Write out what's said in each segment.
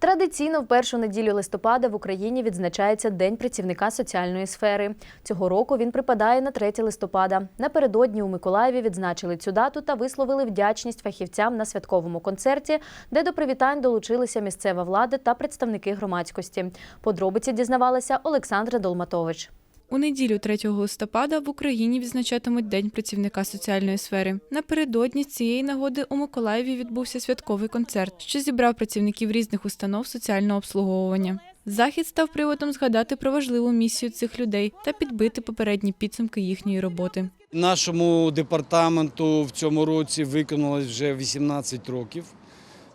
Традиційно в першу неділю листопада в Україні відзначається День працівника соціальної сфери. Цього року він припадає на 3 листопада. Напередодні у Миколаєві відзначили цю дату та висловили вдячність фахівцям на святковому концерті, де до привітань долучилися місцева влада та представники громадськості. Подробиці дізнавалася Олександра Долматович. У неділю 3 листопада в Україні відзначатимуть День працівника соціальної сфери. Напередодні цієї нагоди у Миколаєві відбувся святковий концерт, що зібрав працівників різних установ соціального обслуговування. Захід став приводом згадати про важливу місію цих людей та підбити попередні підсумки їхньої роботи. Нашому департаменту в цьому році виконалось вже 18 років.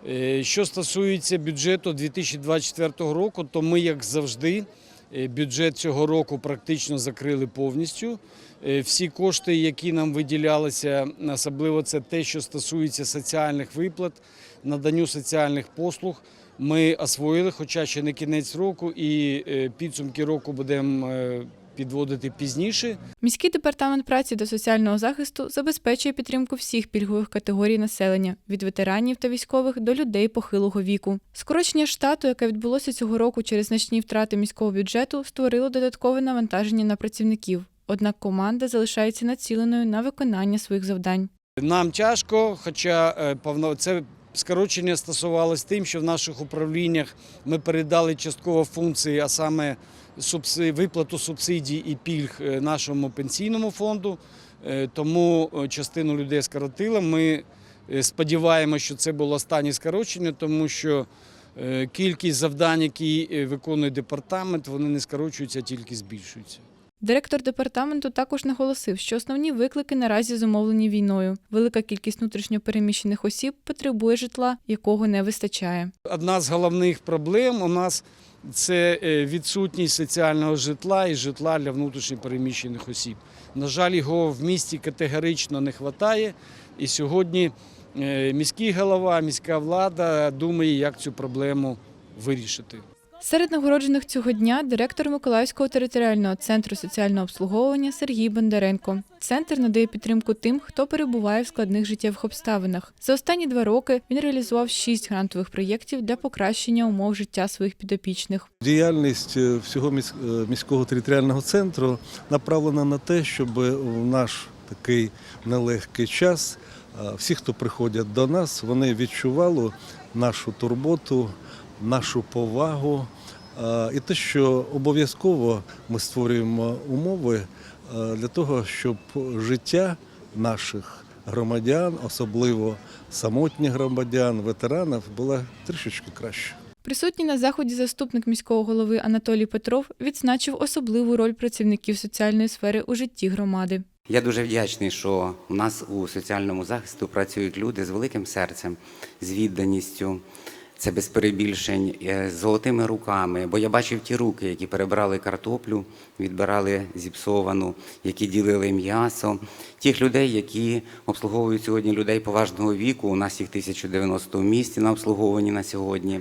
Е, Що стосується бюджету 2024 року, то ми, як завжди, бюджет цього року практично закрили повністю. Е, Всі кошти, які нам виділялися, особливо це те, що стосується соціальних виплат, наданню соціальних послуг, ми освоїли, хоча ще не кінець року, і е, підсумки року будемо е, підводити пізніше. Міський департамент праці та соціального захисту забезпечує підтримку всіх пільгових категорій населення від ветеранів та військових до людей похилого віку. Скорочення штату, яке відбулося цього року через значні втрати міського бюджету, створило додаткове навантаження на працівників. Однак команда залишається націленою на виконання своїх завдань. Нам тяжко, хоча е, повно- це скорочення стосувалось тим, що в наших управліннях ми передали частково функції, а саме виплату субсидій і пільг е, нашому пенсійному фонду. Е, Тому е, частину людей скоротили. Ми сподіваємося, що це було останнє скорочення, тому що кількість завдань, які виконує департамент, вони не скорочуються, а тільки збільшуються. Директор департаменту також наголосив, що основні виклики наразі зумовлені війною. Велика кількість внутрішньопереміщених осіб потребує житла, якого не вистачає. Одна з головних проблем у нас це е, відсутність соціального житла і житла для внутрішньопереміщених осіб. На жаль, його в місті категорично не вистачає. І сьогодні е, міський голова, міська влада думає, як цю проблему вирішити. Серед нагороджених цього дня директор Миколаївського територіального центру соціального обслуговування Сергій Бондаренко. Центр надає підтримку тим, хто перебуває в складних життєвих обставинах. За останні два роки він реалізував шість грантових проєктів для покращення умов життя своїх підопічних. Діяльність е, всього е, міського територіального центру направлена на те, щоб в наш такий нелегкий час е, всі, хто приходять до нас, вони відчували нашу турботу, нашу повагу е, і те, що обов'язково ми створюємо умови е, для того, щоб життя наших громадян, особливо самотніх громадян, ветеранів, було трішечки краще. Присутній на заході заступник міського голови Анатолій Петров відзначив особливу роль працівників соціальної сфери у житті громади. Я дуже вдячний, що у нас у соціальному захисту працюють люди з великим серцем, з відданістю. Це без перебільшень, е, з золотими руками. Бо я бачив ті руки, які перебрали картоплю, відбирали зіпсовану, які ділили м'ясо. Тих людей, які обслуговують сьогодні людей поважного віку. У нас їх 1090 в місті на обслуговуванні на сьогодні.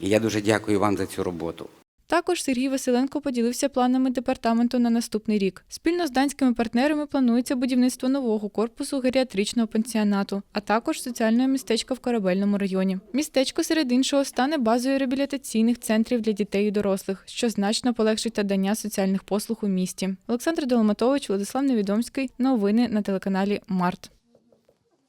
І я дуже дякую вам за цю роботу. Також Сергій Василенко поділився планами департаменту на наступний рік. Спільно з данськими партнерами планується будівництво нового корпусу геріатричного пансіонату, а також соціального містечка в корабельному районі. Містечко серед іншого стане базою реабілітаційних центрів для дітей і дорослих, що значно полегшить надання соціальних послуг у місті. Олександр Доломатович, Владислав Невідомський. Новини на телеканалі Март.